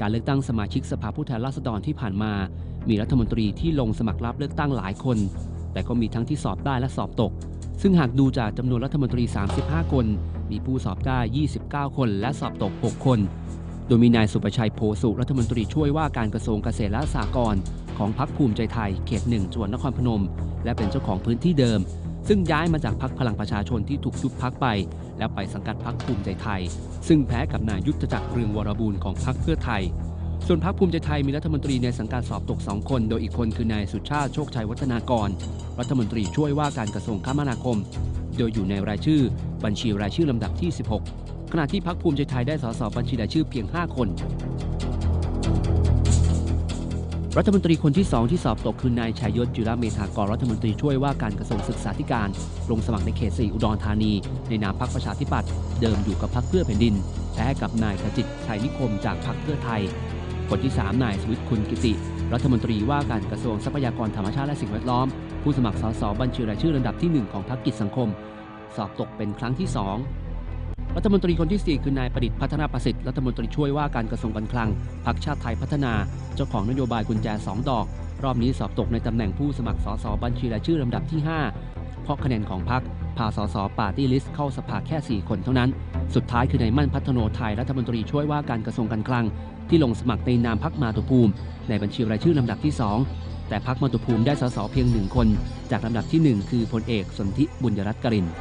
การเลือกตั้งสมาชิกสภาผู้แทนราษฎรที่ผ่านมา มีรัฐมนตรีที่ลงสมัครรับเลือกตั้งหลายคน แต่ก็มีทั้งที่สอบได้และสอบตก ซึ่งหากดูจากจำนวนรัฐมนตรี 35 คน มีผู้สอบได้ 29 คนและสอบตก 6 คน โดยมีนายสุประชัยโพสุรัฐมนตรีช่วยว่าการกระทรวงเกษตรและสหกรณ์ของพรรคภูมิใจไทยเขตหนึ่งจังหวัดนครพนม และเป็นเจ้าของพื้นที่เดิม ซึ่งย้ายมาจากพรรคพลังประชาชนที่ถูกยุบพักไป แล้วไปสังกัดพรรคภูมิใจไทย ซึ่งแพ้กับนายยุทธจักรเรืองวรบูรณ์ของพรรคเพื่อไทย ส่วนพรรคภูมิใจไทยมีรัฐมนตรีในสังกัดสอบตก 2 คน โดยอีกคนคือนายสุชาติโชคชัยวัฒนากร รัฐมนตรีช่วยว่าการกระทรวงคมนาคม โดยอยู่ในรายชื่อ บัญชีรายชื่อลำดับที่ 16 ขณะที่พรรคภูมิใจไทยได้สสบัญชีรายชื่อเพียง 5 คน รัฐมนตรีคนที่ 2 ที่สอบตกคือนายชัยยศจุลเมธากรรัฐมนตรีช่วยว่าการกระทรวงศึกษาธิการ ลงสมัครในเขตสี่อุดรธานี ในนามพรรคประชาธิปัตย์เดิมอยู่กับพรรคเพื่อแผ่นดินแพ้กับนายขจิตชัยนิคมจากพรรคเพื่อไทย คนที่ 3 นายสวิตคุณกิติ รัฐมนตรีว่าการกระทรวงทรัพยากรธรรมชาติและสิ่งแวดล้อม ผู้สมัครสสบัญชีรายชื่อลำดับที่ 1 ของพรรคกิจสังคม สอบตกเป็นครั้งที่ 2 รัฐมนตรีคนที่ 4 คือนายประดิษฐ์พัฒนาประสิทธิ์รัฐมนตรีช่วยว่าการกระทรวงการคลังพรรคชาติไทยพัฒนา เจ้าของนโยบายกุญแจ 2 ดอก รอบนี้สอบตกในตำแหน่งผู้สมัครสสบัญชีรายชื่อลำดับที่ 5 เพราะคะแนนของพรรคพาสสปาร์ตี้ลิสต์เข้าสภาแค่ 4 คนเท่านั้น สุดท้ายคือนายมั่นพัฒโนไทยรัฐมนตรีช่วยว่าการกระทรวงการคลัง ที่ลงสมัครในนามพรรคมาตุภูมิ ในบัญชีรายชื่อลำดับที่ 2 แต่พรรคมาตุภูมิได้สสเพียงหนึ่งคน จากลำดับที่ 1 คือพลเอกสนธิบุญยรัตน์กรินทร์